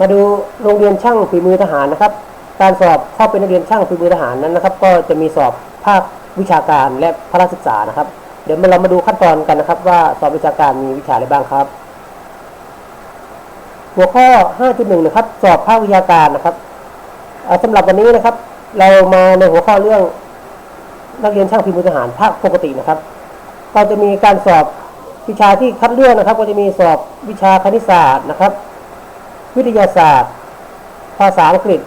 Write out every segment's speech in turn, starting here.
มาดูโรงเรียนช่างฝีมือทหารนะครับ การสอบเข้าเป็นนักเรียนช่างฝีมือทหารนั้นนะครับ ก็จะมีสอบภาควิชาการและพละศึกษานะครับ เดี๋ยวเรามาดูขั้นตอนกันนะครับ ว่าสอบวิชาการมีวิชาอะไรบ้างครับ หัวข้อ 5.1 นะครับ สอบภาควิชาการนะครับอ่าสำหรับวันนี้นะครับ เรามาในหัวข้อเรื่องนักเรียนช่างฝีมือทหารภาคปกตินะครับ ก็จะมีการสอบวิชาที่คัดเลือกนะครับ ก็จะมีสอบวิชาคณิตศาสตร์นะครับ วิทยาศาสตร์ ภาษาอังกฤษ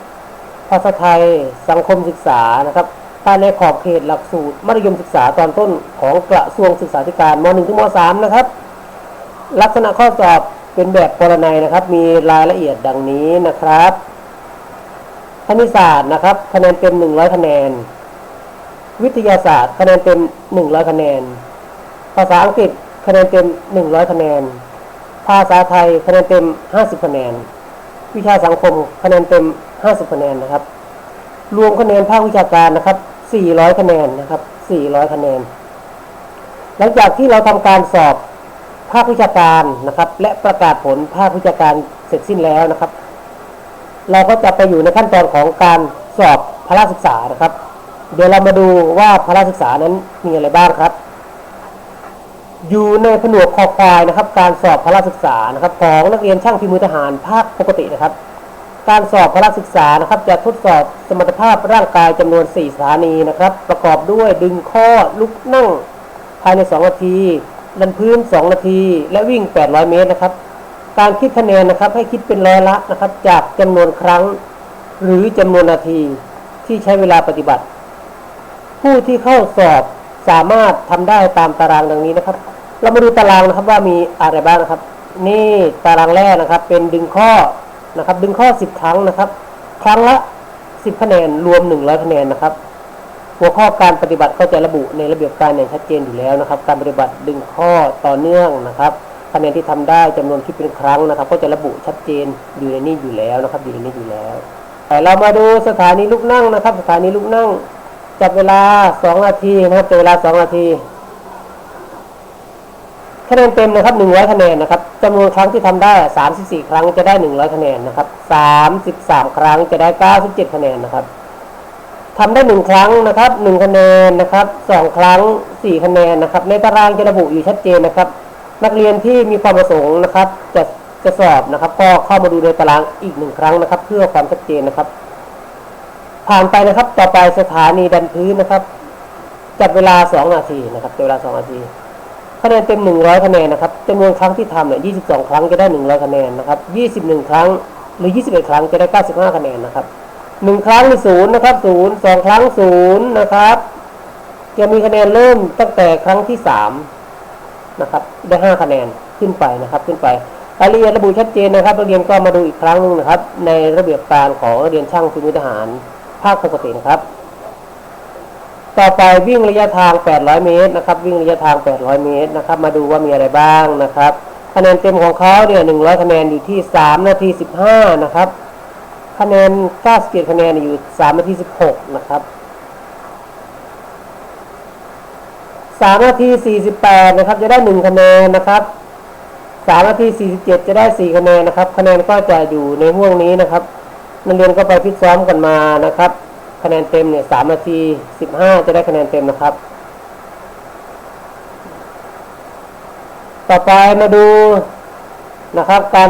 ภาษาไทย สังคมศึกษานะครับภายในขอบเขตหลักสูตรมัธยมศึกษาตอนต้นของกระทรวงศึกษาธิการม .1 ถึงม .3 นะครับ ลักษณะข้อสอบเป็นแบบปรนัยนะครับ มีรายละเอียดดังนี้นะครับคณิตศาสตร์นะครับคะแนนเต็ม 100 คะแนน วิทยาศาสตร์คะแนนเต็ม 100 คะแนน ภาษาอังกฤษคะแนนเต็ม 100 คะแนน ภาษาไทยคะแนนเต็ม 50 คะแนน วิชาสังคมคะแนนเต็ม 50 คะแนนนะครับ รวมคะแนนภาควิชาการนะครับ 400 คะแนนนะครับ 400 คะแนน หลังจากที่เราทำการสอบภาควิชาการนะครับ และประกาศผลภาควิชาการเสร็จสิ้นแล้วนะครับ เราก็จะไปอยู่ในขั้นตอนของการสอบพละศึกษานะครับ เดี๋ยวเรามาดูว่าพละศึกษานั้นมีอะไรบ้างครับ อยู่ในผนวกคอควายนะครับ การสอบพละศึกษานะครับ ของนักเรียนช่างฝีมือทหารภาคปกตินะครับ การสอบพละศึกษานะครับ จะทดสอบสมรรถภาพร่างกายจำนวน 4 สถานีนะครับ ประกอบด้วยดึงข้อลุกนั่งภายใน 2 นาทีดันพื้น 2 นาที และวิ่ง 800 เมตรนะครับ การคิดคะแนนนะครับให้คิดเป็นร้อยละนะครับ จากจำนวนครั้งหรือจำนวนนาทีที่ใช้เวลาปฏิบัติ ผู้ที่เข้าสอบสามารถทำได้ตามตารางดังนี้นะครับ เรามาดูตารางนะครับว่ามีอะไรบ้างนะครับ นี่ตารางแรกนะครับ เป็นดึงข้อนะครับ ดึงข้อ 10 ครั้งนะครับ ครั้งละ 10 คะแนนรวม 100 คะแนนนะครับ หัวข้อการปฏิบัติก็จะระบุในระเบียบการอย่างชัดเจนอยู่แล้วนะครับ การปฏิบัติดึงข้อต่อเนื่องนะครับคะแนนที่ทำได้จำนวนที่เป็นครั้งนะครับ ก็จะระบุชัดเจนอยู่ในนี้อยู่แล้วนะครับ อยู่ในนี้อยู่แล้วแต่เรามาดูสถานีลุกนั่งนะครับ สถานีลุกนั่งจับเวลา 2 นาทีนะครับจับเวลา 2 นาที คะแนนเต็มนะครับ100คะแนนนะครับจำนวนครั้งที่ทำได้ 34 ครั้งจะได้ 100 คะแนนนะครับ 33 ครั้งจะได้ 97 คะแนนนะครับทำได้ 1 ครั้งนะครับ 1 คะแนนนะครับ2ครั้ง 4 คะแนนนะครับ ในตารางจะระบุอยู่ชัดเจนนะครับ นักเรียนที่มีความประสงค์นะครับ จะจะสอบนะครับ ก็เข้ามาดูในตารางอีกหนึ่งครั้งนะครับ เพื่อความชัดเจนนะครับ ผ่านไปนะครับ ต่อไปสถานีดันพื้นนะครับ จับเวลา 2 นาทีนะครับจับเวลา 2 นาที คะแนนเต็ม 100 คะแนนนะครับจำนวนครั้งที่ทำเนี่ย 22 ครั้งจะได้ 100 คะแนนนะครับ 21 ครั้งหรือ 21 ครั้งจะได้ 95 คะแนนนะครับ1ครั้งนี่ศูนย์นะครับศูนย์สองครั้งศูนย์นะครับ จะมีคะแนนเริ่มตั้งแต่ครั้งที่ 3 นะครับ ได้ 5 คะแนนขึ้นไปนะครับ ขึ้นไปรายละเอียดระบุชัดเจนนะครับนักเรียนก็มาดูอีกครั้งหนึงนะครับ ในระเบียบการของนักเรียนช่างฝีมือทหารภาคปกตินะครับ ต่อไปวิ่งระยะทาง 800 เมตรนะครับ วิ่งระยะทาง 800 เมตรนะครับ มาดูว่ามีอะไรบ้างนะครับ คะแนนเต็มของเขาเนี่ย 100 คะแนนอยู่ที่ 3 นาที 15 นะครับ คะแนน 97 คะแนนอยู่ 3 นาที 16 นะครับ 3 นาที 48 นะครับ จะได้ 1 คะแนนนะครับ 3 นาที 47 จะได้ 4 คะแนนนะครับ คะแนนก็จะอยู่ในห่วงนี้นะครับนักเรียนก็ไปพิจซ้อมกันมานะครับ คะแนนเต็มเนี่ย3นาที15จะได้คะแนนเต็มนะครับ ต่อไปมาดูนะครับ การ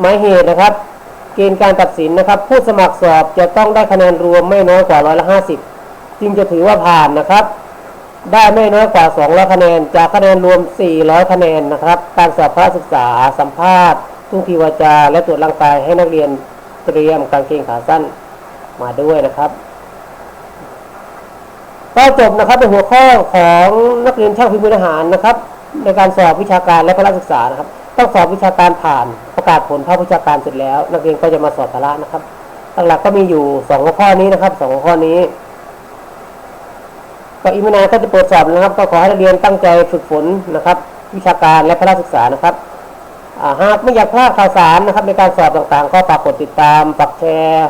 หมายเหตุนะครับ เกณฑ์การตัดสินนะครับ ผู้สมัครสอบจะต้องได้คะแนนรวมไม่น้อยกว่าร้อยละ50จึงจะถือว่าผ่านนะครับ ได้ไม่น้อยกว่า200คะแนน จากคะแนนรวม400คะแนนนะครับ การสอบภาคศึกษาสัมภาษณ์ทุ่งทีวาจา และตรวจร่างกายให้นักเรียนเตรียมกางเกงขาสั้นมาด้วยนะครับ ก็จบนะครับเป็นหัวข้อของนักเรียนช่างฝีมือทหารนะครับ ในการสอบวิชาการและพละศึกษานะครับ ต้องสอบวิชาการผ่านประกาศผลภาควิชาการเสร็จแล้ว นักเรียนก็จะมาสอบพละนะครับหลักๆก็มีอยู่สองหัวข้อนี้นะครับสองหัวข้อนี้ก็อีกไม่นานก็จะเปิดสอบนะครับ ก็ขอให้นักเรียนตั้งใจฝึกฝนนะครับ วิชาการและพละศึกษานะครับหากไม่อยากพลาดข่าวสารนะครับ ในการสอบต่างๆ ก็ฝากกดติดตามฝากแชร์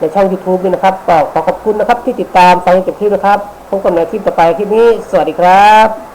ในช่อง YouTube ด้วยนะครับก็ขอขอบคุณนะครับที่ติดตามฟังจนจบคลิปนะครับพบกันในคลิปต่อไปคลิปนี้ สวัสดีครับ